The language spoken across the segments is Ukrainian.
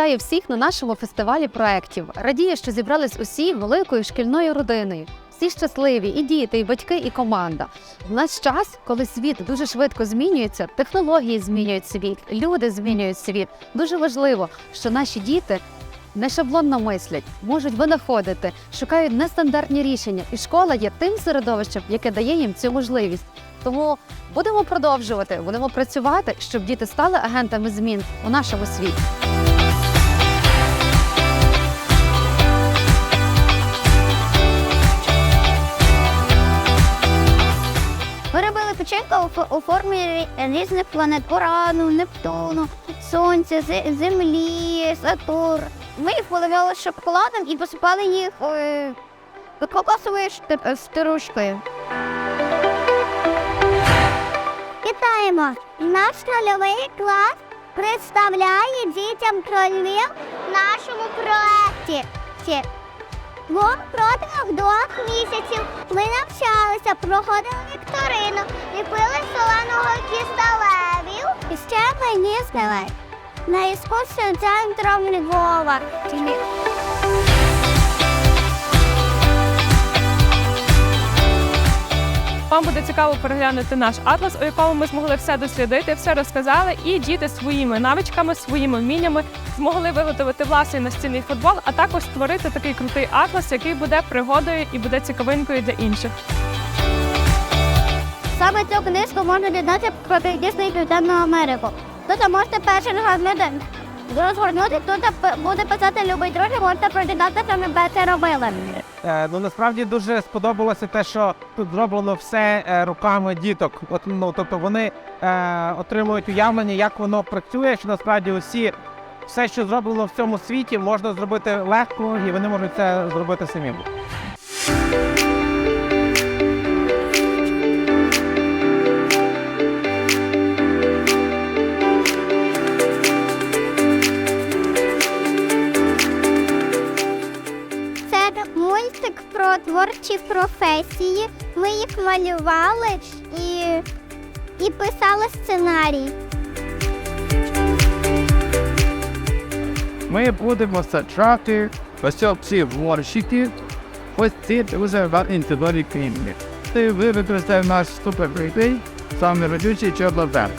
вітаю всіх на нашому фестивалі проєктів. Радію, що зібрались усі великою шкільною родиною. Всі щасливі, і діти, і батьки, і команда. В наш час, коли світ дуже швидко змінюється, технології змінюють світ, люди змінюють світ. Дуже важливо, що наші діти не шаблонно мислять, можуть винаходити, шукають нестандартні рішення, і школа є тим середовищем, яке дає їм цю можливість. Тому будемо продовжувати, будемо працювати, щоб діти стали агентами змін у нашому світі. Ми у, формі різних планет Урану, Нептуну, Сонця, Землі, Сатурн. Ми їх поливали шоколадом і посипали їх е, кокосовою шти- стружкою. Вітаємо! Наш нульовий клас представляє дітям кролів в нашому проєкті. Бо протягом двох місяців ми навчалися, проходили вікторину, ліпили соленого кісталевів і ще мені здали. на іскусію центром Львова. Вам буде цікаво переглянути наш атлас, у якому ми змогли все дослідити, все розказали, і діти своїми навичками, своїми вміннями змогли виготовити власний настільний футбол, а також створити такий крутий атлас, який буде пригодою і буде цікавинкою для інших. Саме цю книжку можна дізнатися про Південну Америку. Тут можете перший розглянути, розгорнути, тут буде писати любий друг, можете прочитати, що ми це робили. Е, ну насправді дуже сподобалося те, що тут зроблено все е, руками діток. От ну тобто вони е, отримують уявлення, як воно працює, що насправді усі все, що зроблено в цьому світі, можна зробити легко, і вони можуть це зробити самі. Творчі професії. Ми їх малювали і, і писали сценарій. Ми будемо саджати посілці в воршики, ось ці дуже добрі книги. Це ви наш суперприкрий, саме родючий чоботар.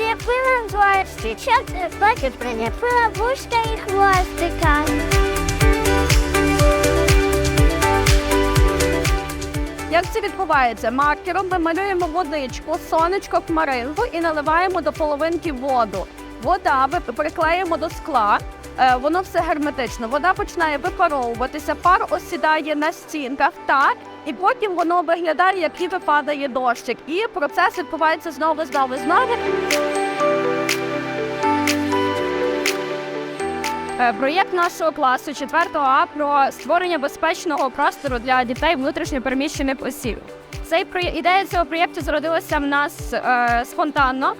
Це кошенятка. Зліпила зворстичок, потім приліпила вушка і хвостика. Як це відбувається? Маркером ми малюємо водичку, сонечко, хмаринку і наливаємо до половинки воду. Вода ви приклеїмо до скла. е, Воно все герметично. Вода починає випаровуватися, пар осідає на стінках, так, і потім воно виглядає, як ніби падає дощик. І процес відбувається знову, знову, знову. Проєкт нашого класу 4 А про створення безпечного простору для дітей внутрішньо переміщених осіб. Цей ідея цього проєкту зародилася в нас е, спонтанно.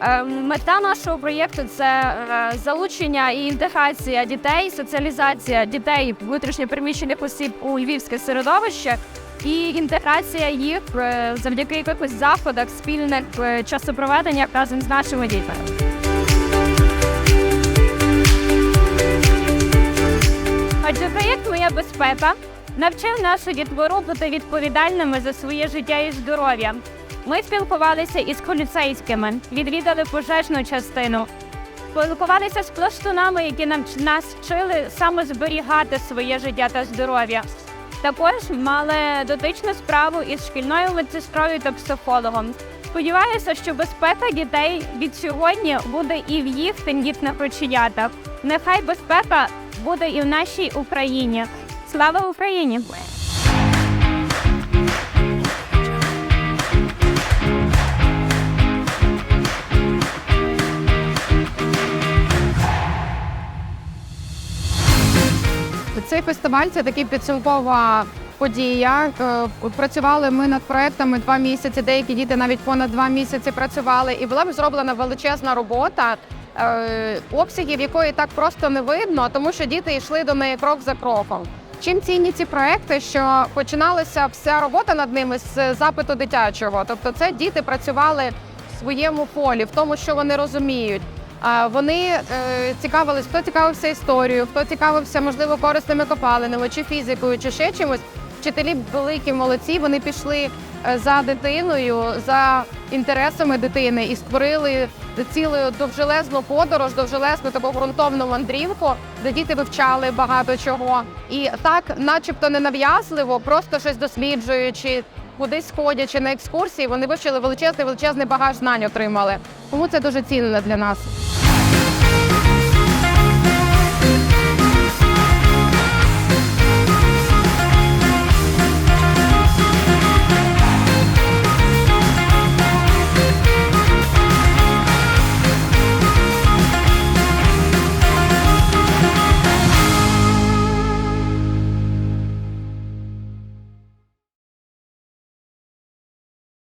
Е, мета нашого проєкту це е, залучення і інтеграція дітей, соціалізація дітей внутрішньо переміщених осіб у львівське середовище і інтеграція їх е, завдяки якихось заходах спільних е, часопроведення разом з нашими дітьми. Адже проєкт Моя безпека навчив нашу дітвору бути відповідальними за своє життя і здоров'я. Ми спілкувалися із поліцейськими, відвідали пожежну частину, спілкувалися з пластунами, які нам нас вчили саме зберігати своє життя та здоров'я. Також мали дотичну справу із шкільною медсестрою та психологом. Сподіваюся, що безпека дітей від сьогодні буде і в їх тендітних оченятах. Нехай безпека буде і в нашій Україні. Слава Україні! Цей фестиваль це такий підсумкова подія. Е, Працювали ми над проектами два місяці. Деякі діти навіть понад два місяці працювали, і була зроблена величезна робота. Е, Обсягів якої так просто не видно, тому що діти йшли до неї крок за кроком. Чим цінні ці проекти, що починалася вся робота над ними з запиту дитячого. Тобто, це діти працювали в своєму полі, в тому, що вони розуміють. Вони е, цікавились, хто цікавився історією, хто цікавився, можливо, корисними копалинами чи фізикою, чи ще чимось. Вчителі великі молодці. Вони пішли за дитиною, за інтересами дитини і створили цілу довжелезну подорож, довжелезну таку ґрунтовну мандрівку, де діти вивчали багато чого. І так, начебто, ненав'язливо, просто щось досліджуючи, кудись сходячи на екскурсії, вони вивчили величезний величезний багаж знань отримали. Тому це дуже цінно для нас.